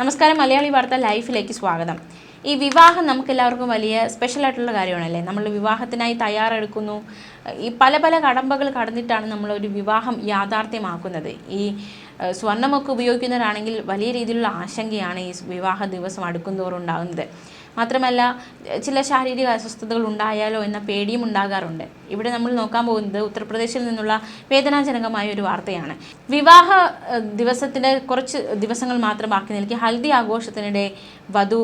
നമസ്കാരം മലയാളി വാർത്ത ലൈഫിലേക്ക് സ്വാഗതം. ഈ വിവാഹം നമുക്ക് എല്ലാവർക്കും വലിയ സ്പെഷ്യൽ ആയിട്ടുള്ള കാര്യമാണല്ലേ? നമ്മൾ വിവാഹത്തിനായി തയ്യാറെടുക്കുന്നു. ഈ പല പല കടമ്പകൾ കടന്നിട്ടാണ് നമ്മൾ ഒരു വിവാഹം യാഥാർത്ഥ്യമാക്കുന്നത്. ഈ സ്വർണമൊക്കെ ഉപയോഗിക്കുന്നവരാണെങ്കിൽ വലിയ രീതിയിലുള്ള ആശങ്കയാണ് ഈ വിവാഹ ദിവസം അടുക്കുന്തോറും ഉണ്ടാകുന്നത്. മാത്രമല്ല ചില ശാരീരിക അസ്വസ്ഥതകൾ ഉണ്ടായാലോ എന്ന പേടിയും ഉണ്ടാകാറുണ്ട്. ഇവിടെ നമ്മൾ നോക്കാൻ പോകുന്നത് ഉത്തർപ്രദേശിൽ നിന്നുള്ള വേദനാജനകമായ ഒരു വാർത്തയാണ്. വിവാഹ ദിവസത്തിന്റെ കുറച്ച് ദിവസങ്ങൾ മാത്രം ബാക്കി നിൽക്കി ഹൽദി ആഘോഷത്തിനിടെ വധു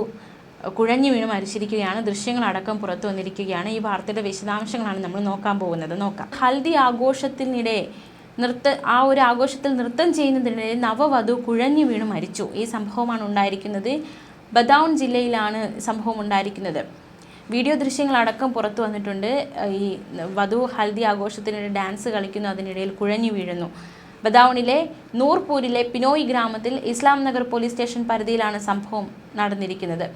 കുഴഞ്ഞു വീണ് മരിച്ചിരിക്കുകയാണ്. ദൃശ്യങ്ങളടക്കം പുറത്തു വന്നിരിക്കുകയാണ്. ഈ വാർത്തയുടെ വിശദാംശങ്ങളാണ് നമ്മൾ നോക്കാൻ പോകുന്നത്. നോക്കാം. ഹൽദി ആഘോഷത്തിനിടെ നൃത്ത ആ ഒരു ആഘോഷത്തിൽ നൃത്തം ചെയ്യുന്നതിനിടെ നവവധു കുഴഞ്ഞു വീണ് മരിച്ചു. ഈ സംഭവമാണ് ഉണ്ടായിരിക്കുന്നത്. ബദൌൺ ജില്ലയിലാണ് സംഭവം ഉണ്ടായിരിക്കുന്നത്. വീഡിയോ ദൃശ്യങ്ങളടക്കം പുറത്തു വന്നിട്ടുണ്ട്. ഈ വധു ഹൽദി ആഘോഷത്തിനിടെ ഡാൻസ് കളിക്കുന്നു. അതിനിടയിൽ കുഴഞ്ഞു വീഴുന്നു. ബദാവണിലെ നൂർപൂരിലെ പിനോയ് ഗ്രാമത്തിൽ ഇസ്ലാം നഗർ പോലീസ് സ്റ്റേഷൻ പരിധിയിലാണ് സംഭവം നടന്നിരിക്കുന്നത്.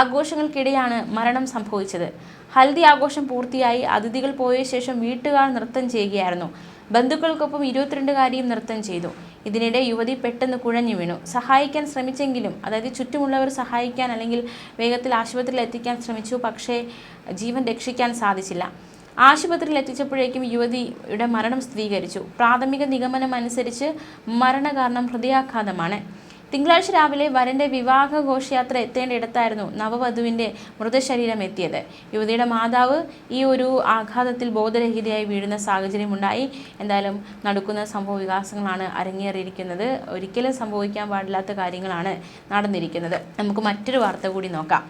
ആഘോഷങ്ങൾക്കിടെയാണ് മരണം സംഭവിച്ചത്. ഹൽദി ആഘോഷം പൂർത്തിയായി. അതിഥികൾ പോയ ശേഷം വീട്ടുകാർ നൃത്തം ചെയ്യുകയായിരുന്നു. ബന്ധുക്കൾക്കൊപ്പം ഇരുപത്തിരണ്ടുകാരിയും നൃത്തം ചെയ്തു. ഇതിനിടെ യുവതി പെട്ടെന്ന് കുഴഞ്ഞു വീണു. സഹായിക്കാൻ ശ്രമിച്ചെങ്കിലും അതായത് ചുറ്റുമുള്ളവർ സഹായിക്കാൻ അല്ലെങ്കിൽ വേഗത്തിൽ ആശുപത്രിയിൽ എത്തിക്കാൻ ശ്രമിച്ചു പക്ഷേ ജീവൻ രക്ഷിക്കാൻ സാധിച്ചില്ല. ആശുപത്രിയിൽ എത്തിച്ചപ്പോഴേക്കും യുവതിയുടെ മരണം സ്ഥിരീകരിച്ചു. പ്രാഥമിക നിഗമനം അനുസരിച്ച് മരണകാരണം ഹൃദയാഘാതമാണ്. തിങ്കളാഴ്ച രാവിലെ വരന്റെ വിവാഹ ഘോഷയാത്ര എത്തേണ്ടിടത്തായിരുന്നു നവവധുവിന്റെ മൃതശരീരം എത്തിയത്. യുവതിയുടെ മാതാവ് ഈ ഒരു ആഘാതത്തിൽ ബോധരഹിതയായി വീഴുന്ന സാഹചര്യമുണ്ടായി. എന്തായാലും നടക്കുന്ന സംഭവ വികാസങ്ങളാണ് അരങ്ങേറിയിരിക്കുന്നത്. ഒരിക്കലും സംഭവിക്കാൻ പാടില്ലാത്ത കാര്യങ്ങളാണ് നടന്നിരിക്കുന്നത്. നമുക്ക് മറ്റൊരു വാർത്ത കൂടി നോക്കാം.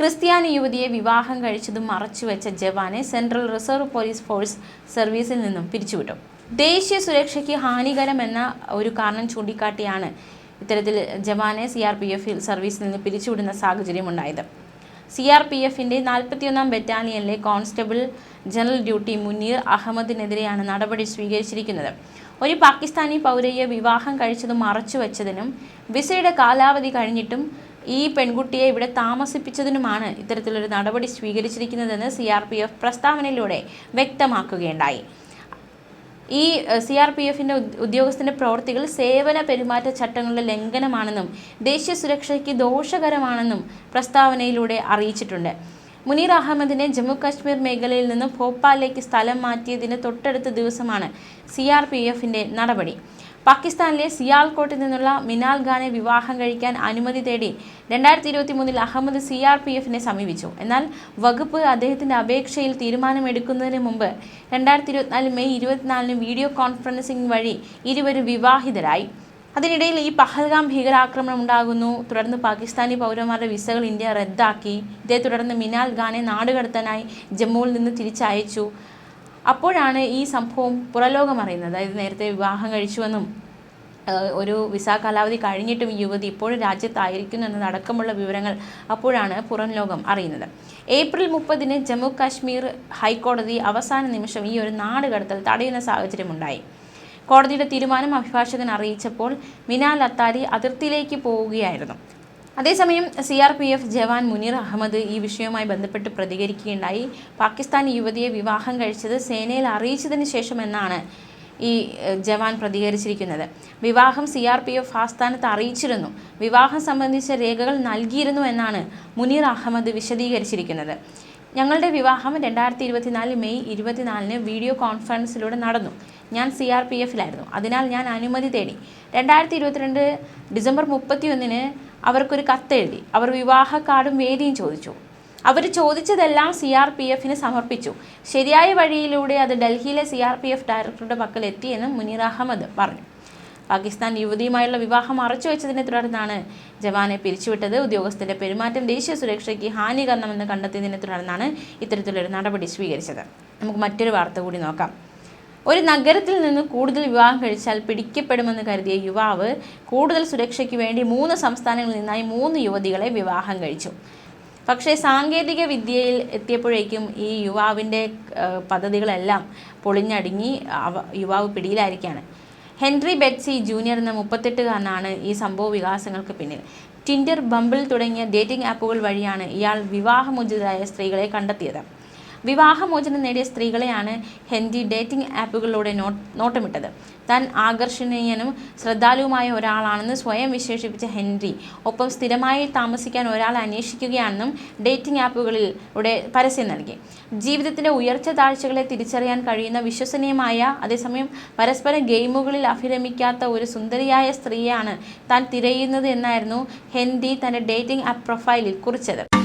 ക്രിസ്ത്യാനി യുവതിയെ വിവാഹം കഴിച്ചതും മറച്ചുവെച്ച ജവാനെ സെൻട്രൽ റിസർവ് പോലീസ് ഫോഴ്സ് സർവീസിൽ നിന്നും പിരിച്ചുവിട്ടു. ദേശീയ സുരക്ഷയ്ക്ക് ഹാനികരമെന്ന ഒരു കാരണം ചൂണ്ടിക്കാട്ടിയാണ് ഇത്തരത്തിൽ ജവാനെ സി ആർ പി എഫിൽ സർവീസിൽ നിന്ന് പിരിച്ചുവിടുന്ന സാഹചര്യമുണ്ടായത്. സി ആർ പി എഫിന്റെ നാൽപ്പത്തിയൊന്നാം ബറ്റാലിയനിലെ കോൺസ്റ്റബിൾ ജനറൽ ഡ്യൂട്ടി മുനീർ അഹമ്മദിനെതിരെയാണ് നടപടി സ്വീകരിച്ചിരിക്കുന്നത്. ഒരു പാകിസ്ഥാനി പൗരയെ വിവാഹം കഴിച്ചത് മറച്ചുവെച്ചതിനും വിസയുടെ കാലാവധി കഴിഞ്ഞിട്ടും ഈ പെൺകുട്ടിയെ ഇവിടെ താമസിപ്പിച്ചതിനുമാണ് ഇത്തരത്തിലൊരു നടപടി സ്വീകരിച്ചിരിക്കുന്നതെന്ന് സി ആർ പി എഫ് പ്രസ്താവനയിലൂടെ വ്യക്തമാക്കുകയുണ്ടായി. ഈ സി ആർ പി എഫിന്റെ ഉദ്യോഗസ്ഥന്റെ പ്രവർത്തികൾ സേവന പെരുമാറ്റ ചട്ടങ്ങളുടെ ലംഘനമാണെന്നും ദേശീയ സുരക്ഷയ്ക്ക് ദോഷകരമാണെന്നും പ്രസ്താവനയിലൂടെ അറിയിച്ചിട്ടുണ്ട്. മുനീർ അഹമ്മദിനെ ജമ്മു കാശ്മീർ മേഖലയിൽ നിന്ന് ഭോപ്പാലിലേക്ക് സ്ഥലം മാറ്റിയതിന് തൊട്ടടുത്ത ദിവസമാണ് സി ആർ പി എഫിന്റെ നടപടി. പാകിസ്ഥാനിലെ സിയാൽകോട്ടിൽ നിന്നുള്ള മിനാൽ ഖാനെ വിവാഹം കഴിക്കാൻ അനുമതി തേടി രണ്ടായിരത്തി ഇരുപത്തി മൂന്നിൽ അഹമ്മദ് സി ആർ പി എഫിനെ സമീപിച്ചു. എന്നാൽ വകുപ്പ് അദ്ദേഹത്തിന്റെ അപേക്ഷയിൽ തീരുമാനമെടുക്കുന്നതിന് മുമ്പ് രണ്ടായിരത്തി ഇരുപത്തിനാല് മെയ് ഇരുപത്തിനാലിന് വീഡിയോ കോൺഫറൻസിംഗ് വഴി ഇരുവരും വിവാഹിതരായി. അതിനിടയിൽ ഈ പഹൽഗാം ഭീകരാക്രമണം ഉണ്ടാകുന്നു. തുടർന്ന് പാകിസ്ഥാനി പൗരന്മാരുടെ വിസകൾ ഇന്ത്യ റദ്ദാക്കി. ഇതേ തുടർന്ന് മിനാൽ ഖാനെ നാടുകടത്താനായി ജമ്മുവിൽ നിന്ന് തിരിച്ചയച്ചു. അപ്പോഴാണ് ഈ സംഭവം പുറലോകം അറിയുന്നത്. അതായത് നേരത്തെ വിവാഹം കഴിച്ചുവെന്നും ഒരു വിസ കാലാവധി കഴിഞ്ഞിട്ടും യുവതി ഇപ്പോഴും രാജ്യത്തായിരിക്കുന്നു എന്നതടക്കമുള്ള വിവരങ്ങൾ അപ്പോഴാണ് പുറം ലോകം അറിയുന്നത്. ഏപ്രിൽ മുപ്പതിന് ജമ്മു കാശ്മീർ ഹൈക്കോടതി അവസാന നിമിഷം ഈ ഒരു നാട് കടത്തൽ തടയുന്ന സാഹചര്യമുണ്ടായി. കോടതിയുടെ തീരുമാനം അഭിഭാഷകൻ അറിയിച്ചപ്പോൾ മിനാൽ അത്താരി അതിർത്തിയിലേക്ക് പോവുകയായിരുന്നു. അതേസമയം C R P F jawan Munir Ahmad ഈ വിഷയവുമായി ബന്ധപ്പെട്ട് പ്രതികരിക്കുകയുണ്ടായി. പാകിസ്ഥാൻ യുവതിയെ വിവാഹം കഴിച്ചത് സേനയിൽ അറിയിച്ചതിന് ശേഷമെന്നാണ് ഈ ജവാൻ പ്രതികരിച്ചിരിക്കുന്നത്. വിവാഹം സി ആർ പി എഫ് ആസ്ഥാനത്ത് അറിയിച്ചിരുന്നു. വിവാഹം സംബന്ധിച്ച രേഖകൾ നൽകിയിരുന്നു എന്നാണ് മുനീർ അഹമ്മദ് വിശദീകരിച്ചിരിക്കുന്നത്. ഞങ്ങളുടെ വിവാഹം രണ്ടായിരത്തി ഇരുപത്തിനാല് മെയ് ഇരുപത്തിനാലിന് വീഡിയോ കോൺഫറൻസിലൂടെ നടന്നു. ഞാൻ സി ആർ പി എഫിലായിരുന്നു അതിനാൽ ഞാൻ അനുമതി തേടി. രണ്ടായിരത്തി ഇരുപത്തിരണ്ട് ഡിസംബർ മുപ്പത്തിയൊന്നിന് അവർക്കൊരു കത്തെഴുതി അവർ വിവാഹ കാർഡും വേദിയും ചോദിച്ചു. അവർ ചോദിച്ചതെല്ലാം സി ആർ പി എഫിന് സമർപ്പിച്ചു. ശരിയായ വഴിയിലൂടെ അത് ഡൽഹിയിലെ സി ആർ പി എഫ് ഡയറക്ടറുടെ പക്കൽ എത്തിയെന്നും മുനീർ അഹമ്മദ് പറഞ്ഞു. പാകിസ്ഥാൻ യുവതിയുമായുള്ള വിവാഹം മറച്ചുവെച്ചതിനെ തുടർന്നാണ് ജവാനെ പിരിച്ചുവിട്ടത്. ഉദ്യോഗസ്ഥന്റെ പെരുമാറ്റം ദേശീയ സുരക്ഷയ്ക്ക് ഹാനികരണമെന്ന് കണ്ടെത്തിയതിനെ തുടർന്നാണ് ഇത്തരത്തിലൊരു നടപടി സ്വീകരിച്ചത്. നമുക്ക് മറ്റൊരു വാർത്ത കൂടി നോക്കാം. ഒരു നഗരത്തിൽ നിന്ന് കൂടുതൽ വിവാഹം കഴിച്ചാൽ പിടിക്കപ്പെടുമെന്ന് കരുതിയ യുവാവ് കൂടുതൽ സുരക്ഷയ്ക്ക് വേണ്ടി മൂന്ന് സംസ്ഥാനങ്ങളിൽ നിന്നായി മൂന്ന് യുവതികളെ വിവാഹം കഴിച്ചു. പക്ഷേ സാങ്കേതിക വിദ്യയിൽ എത്തിയപ്പോഴേക്കും ഈ യുവാവിന്റെ പദ്ധതികളെല്ലാം പൊളിഞ്ഞടുങ്ങി യുവാവ് പിടിയിലായിരിക്കുകയാണ്. ഹെൻറി ബെറ്റ്സി ജൂനിയർ എന്ന മുപ്പത്തെട്ടുകാരനാണ് ഈ സംഭവ വികാസങ്ങൾക്ക് പിന്നിൽ. ടിൻഡർ ബംബിൾ തുടങ്ങിയ ഡേറ്റിംഗ് ആപ്പുകൾ വഴിയാണ് ഇയാൾ വിവാഹമോചിതരായ സ്ത്രീകളെ കണ്ടെത്തിയത്. വിവാഹമോചനം നേടിയ സ്ത്രീകളെയാണ് ഹെൻറി ഡേറ്റിംഗ് ആപ്പുകളിലൂടെ നോട്ടമിട്ടത്. താൻ ആകർഷണീയനും ശ്രദ്ധാലുവുമായ ഒരാളാണെന്ന് സ്വയം വിശേഷിപ്പിച്ച ഹെൻറി ഒപ്പം സ്ഥിരമായി താമസിക്കാൻ ഒരാളെ അന്വേഷിക്കുകയാണെന്നും ഡേറ്റിംഗ് ആപ്പുകളിലൂടെ പരസ്യം നൽകി. ജീവിതത്തിന്റെ ഉയർച്ച താഴ്ചകളെ തിരിച്ചറിയാൻ കഴിയുന്ന വിശ്വസനീയമായ അതേസമയം പരസ്പരം ഗെയിമുകളിൽ അഭിരമിക്കാത്ത ഒരു സുന്ദരിയായ സ്ത്രീയാണ് താൻ തിരയുന്നത് എന്നായിരുന്നു ഹെൻറി തന്റെ ഡേറ്റിംഗ് ആപ്പ് പ്രൊഫൈലിൽ കുറിച്ചത്.